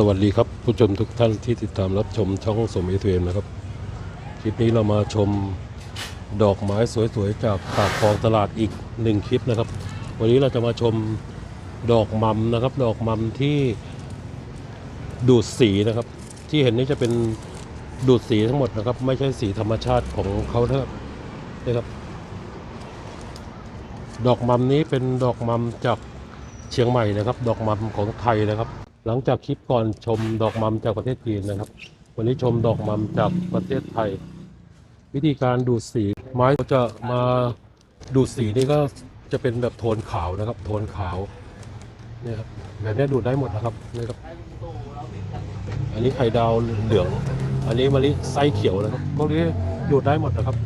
สวัสดีครับ ผู้ชมทุกท่านที่ติดตามรับชมช่องสมเอทเวนนะครับ คลิปนี้เรามาชมดอกไม้สวยๆ จากปากคลองตลาดอีกหนึ่งคลิปนะครับ วันนี้เราจะมาชมดอกมัมนะครับ ดอกมัมที่ดูดสีนะครับ ที่เห็นนี้จะเป็นดูดสีทั้งหมดนะครับ ไม่ใช่สีธรรมชาติของเขานะครับนะครับ ดอกมัมนี้เป็นดอกมัมจากเชียงใหม่นะครับ ดอกมัมของไทยนะครับ หลังจากคลิปก่อนชมดอกมัมจากประเทศจีนนะครับ วันนี้ชมดอกมัมจากประเทศไทย วิธีการดูดสีไม้จะมาดูดสีนี่ก็จะเป็นแบบโทนขาวนะครับ โทนขาวเนี่ยครับแบบนี้ดูดได้หมดนะครับนี่ครับ อันนี้ไข่ดาวเหลือง อันนี้มะลิไส้เขียวนะครับพวกนี้ดูดได้หมดนะครับ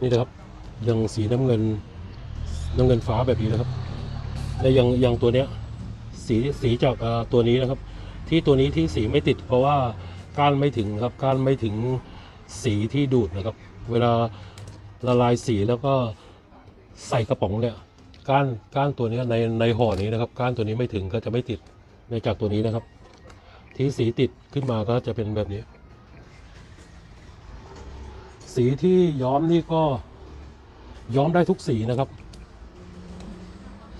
นี่นะครับยังสีน้ำเงินน้ำเงินฟ้าแบบนี้นะครับ และยังยังตัวเนี้ยสีสีจากตัวนี้นะครับ ที่ตัวนี้ที่สีไม่ติด เพราะว่าก้านไม่ถึงครับก้านไม่ถึงสีที่ดูดนะครับ เวลาละลายสีแล้วก็ใส่กระป๋องเนี่ยก้านก้านตัวนี้ในในห่อนี้นะครับก้านตัวนี้ไม่ถึงก็จะไม่ติดในจากตัวนี้นะครับ ที่สีติดขึ้นมาก็จะเป็นแบบนี้ สีที่ย้อมนี่ก็ย้อมได้ทุกสีนะครับ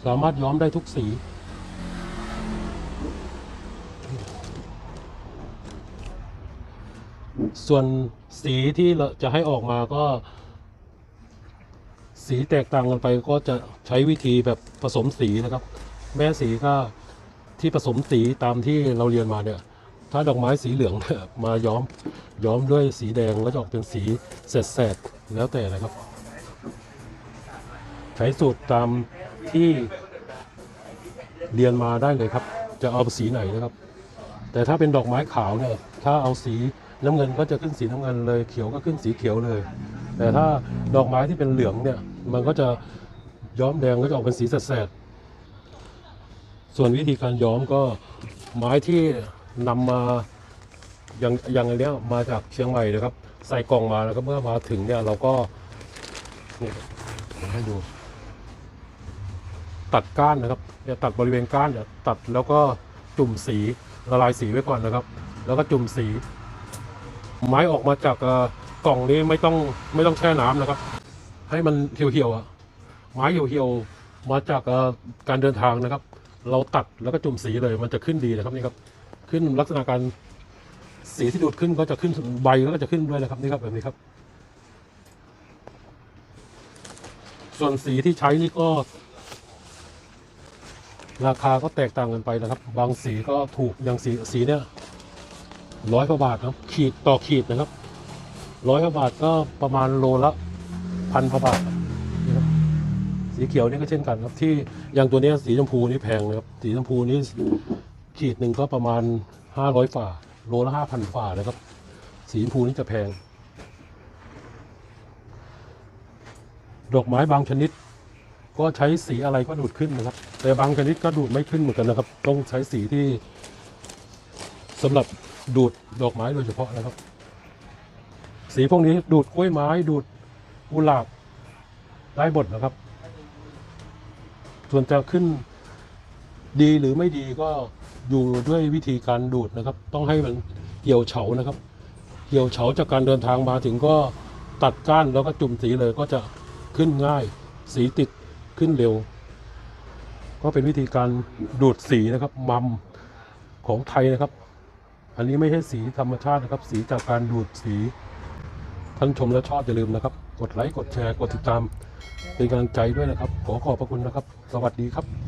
สามารถย้อมได้ทุกสี ส่วนสีที่เราจะให้ออกมาก็ สีแตกต่างกันไปก็จะใช้วิธีแบบผสมสีนะครับ แม่สีก็ที่ผสมสีตามที่เราเรียนมาเนี่ยถ้าดอกไม้สีเหลืองเนี่ยมาย้อมย้อมด้วยสีแดงแล้วจะออกเป็นสีแสดๆแล้วแต่นะครับ ใช้สูตรตาม ที่เรียนมาได้เลยครับ จะเอาสีไหนนะครับ แต่ถ้าเป็นดอกไม้ขาวเนี่ย ถ้าเอาสีน้ำเงินก็จะขึ้นสีน้ำเงินเลยเขียวก็ขึ้นสีเขียวเลย แต่ถ้าดอกไม้ที่เป็นเหลืองเนี่ย มันก็จะย้อมแดงก็จะออกเป็นสีแสดส่วนวิธีการย้อมก็ไม้ที่นำมาอย่างอย่างอันเนี้ยมาจากเชียงใหม่นะครับ ใส่กล่องมาแล้วก็เมื่อมาถึงเนี่ยเราก็นี่ผมให้ดู ตัดก้านนะครับเนี่ยตัดบริเวณก้านเนี่ยตัดแล้วก็จุ่มสีละลายสีไว้ก่อนนะครับ แล้วก็จุ่มสี ไม้ออกมาจากกล่องนี้ไม่ต้องไม่ต้องแช่น้ำนะครับ ให้มันเหี่ยวๆอะไม้เหี่ยวๆมาจากการเดินทางนะครับ เราตัดแล้วก็จุ่มสีเลย มันจะขึ้นดีนะครับนี่ครับ ขึ้นลักษณะการสีที่ดูดขึ้นก็จะขึ้นใบก็จะขึ้นด้วยนะครับนี่ครับแบบนี้ครับ ส่วนสีที่ใช้นี่ก็ ราคาก็แตกต่างกันไปนะครับ บางสีก็ถูกอย่างสีสีเนี่ยร้อยกว่าบาทครับขีดต่อขีดนะครับร้อยกว่าบาทก็ประมาณโลละพันกว่าบาทสีเขียวนี่ก็เช่นกันครับที่อย่างตัวนี้สีชมพูนี่แพงนะครับสีชมพูนี่ขีดหนึ่งก็ประมาณห้าร้อยฝ่าโลละห้าพันฝ่านะครับ สีชมพูนี่จะแพง ดอกไม้บางชนิด ก็ใช้สีอะไรก็ดูดขึ้นนะครับ แต่บางชนิดก็ดูดไม่ขึ้นเหมือนกันนะครับ ต้องใช้สีที่สำหรับดูดดอกไม้โดยเฉพาะนะครับ สีพวกนี้ดูดกล้วยไม้ดูดกุหลาบได้หมดนะครับ ส่วนจะขึ้นดีหรือไม่ดีก็อยู่ด้วยวิธีการดูดนะครับ ต้องให้มันเหี่ยวเฉานะครับ เหี่ยวเฉาจากการเดินทางมาถึงก็ตัดก้านแล้วก็จุ่มสีเลยก็จะขึ้นง่าย สีติด ขึ้นเร็ว ก็เป็นวิธีการดูดสีนะครับมัมของไทยนะครับ อันนี้ไม่ใช่สีธรรมชาตินะครับ สีจากการดูดสี ท่านชมและชอบอย่าลืมนะครับ กดไลค์กดแชร์กดติดตาม เป็นกำลังใจด้วยนะครับ ขอขอบพระคุณนะครับ สวัสดีครับ